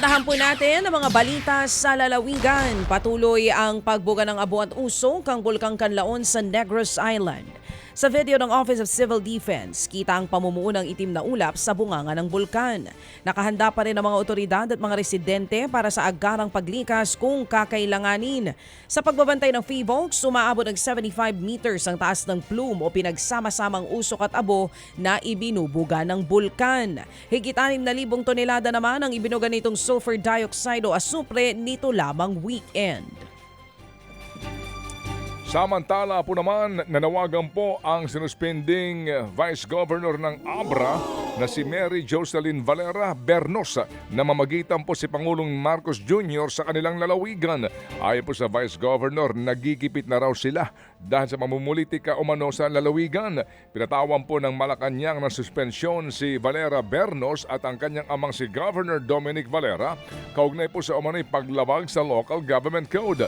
Puntahan po natin ang mga balita sa lalawigan. Patuloy ang pagbuga ng abo at usok ang Bulkang Kanlaon sa Negros Island. Sa video ng Office of Civil Defense, kita ang pamumuo ng itim na ulap sa bunganga ng bulkan. Nakahanda pa rin ang mga otoridad at mga residente para sa agarang paglikas kung kakailanganin. Sa pagbabantay ng FIVOX, umaabot ng 75 meters ang taas ng plume o pinagsama-samang usok at abo na ibinubuga ng bulkan. Higit 6,000 tonelada naman ang ibinuga nitong sulfur dioxide o asupre nito lamang weekend. Samantala po naman, nanawagan po ang sinuspending Vice Governor ng Abra na si Mary Jocelyn Valera Bernosa na mamagitan po si Pangulong Marcos Jr. sa kanilang lalawigan. Ayon po sa Vice Governor, nagigipit na raw sila dahil sa mamumulitika umano sa lalawigan. Pinatawan po ng Malacanang na suspensyon si Valera Bernos at ang kanyang amang si Governor Dominic Valera kaugnay po sa umano'y paglabag sa local government code.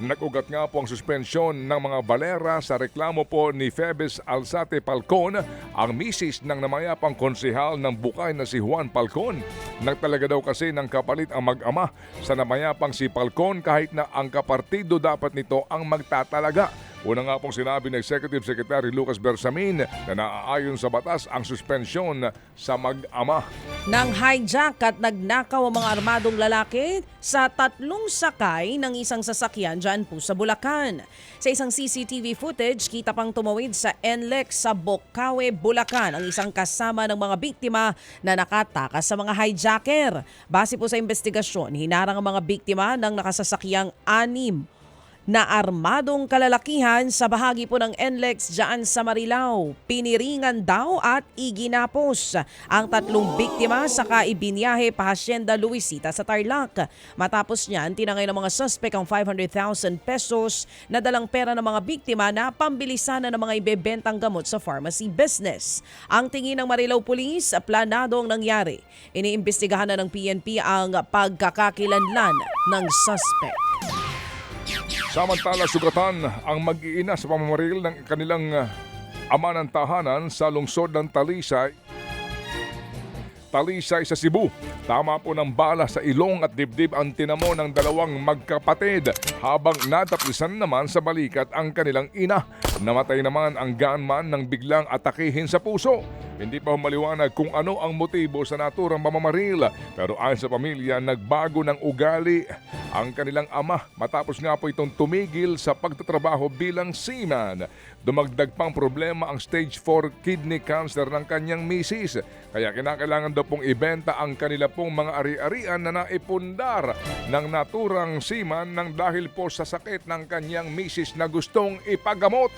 Nagugat nga po ang suspensyon ng mga Valera sa reklamo po ni Febes Alzate Palcon, ang misis ng namayapang konsehal ng Bukay na si Juan Palcon. Nagtalaga daw kasi ng kapalit ang mag-ama sa namayapang si Palcon kahit na ang kapartido dapat nito ang magtatalaga. Una nga pong sinabi ng Executive Secretary Lucas Bersamin na naaayon sa batas ang suspensyon sa mag-ama. Nang hijack at nagnakaw ang mga armadong lalaki sa tatlong sakay ng isang sasakyan dyan po sa Bulacan. Sa isang CCTV footage, kita pang tumawid sa NLEX sa Bocaue, Bulacan ang isang kasama ng mga biktima na nakatakas sa mga hijacker. Base po sa investigasyon, hinarang ang mga biktima ng nakasasakyang anim na armadong kalalakihan sa bahagi po ng NLEX dyan sa Marilao. Piniringan daw at iginapos ang tatlong biktima sa kaibinyahe pa Hacienda Luisita sa Tarlac. Matapos niyan, tinangay ng mga suspect ang 500,000 pesos na dalang pera ng mga biktima na pambilisan ng mga ibebentang gamot sa pharmacy business. Ang tingin ng Marilao Police, planado ang nangyari. Iniimbestigahan na ng PNP ang pagkakakilanlan ng suspect. Samantala, sugatan ang mag-iina sa pamamaril ng kanilang ah, ama ng tahanan sa lungsod ng Talisay. Talisay sa Cebu. Tama po ng bala sa ilong at dibdib ang tinamo ng dalawang magkapatid habang nataplisan naman sa balikat ang kanilang ina. Namatay naman ang gunman nang biglang atakihin sa puso. Hindi pa maliwanag kung ano ang motibo sa naturang mamamaril pero ayon sa pamilya nagbago ng ugali ang kanilang ama matapos nga po itong tumigil sa pagtatrabaho bilang seaman. Dumagdag pang problema ang stage 4 kidney cancer ng kanyang misis kaya kinakailangan daw pong ibenta ang kanila pong mga ari-arian na naipundar ng naturang seaman nang dahil po sa sakit ng kanyang misis na gustong ipagamot.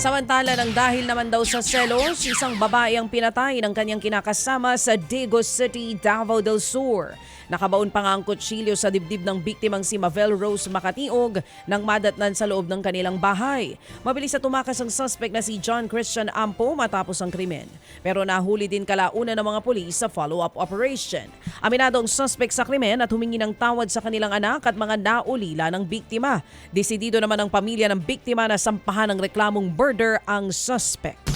Samantala ng dahil naman daw sa selos, isang babae ang pinatay ng kanyang kinakasama sa Digos City, Davao del Sur. Nakabaon pa nga ang kutsilyo sa dibdib ng biktimang si Mavel Rose Makatiog nang madatnan sa loob ng kanilang bahay. Mabilis na tumakas ang suspect na si John Christian Ampo matapos ang krimen. Pero nahuli din kalauna ng mga pulis sa follow-up operation. Aminado ang suspect sa krimen at humingi ng tawad sa kanilang anak at mga naulila ng biktima. Desidido naman ang pamilya ng biktima na sampahan ng reklamong murder ang suspect.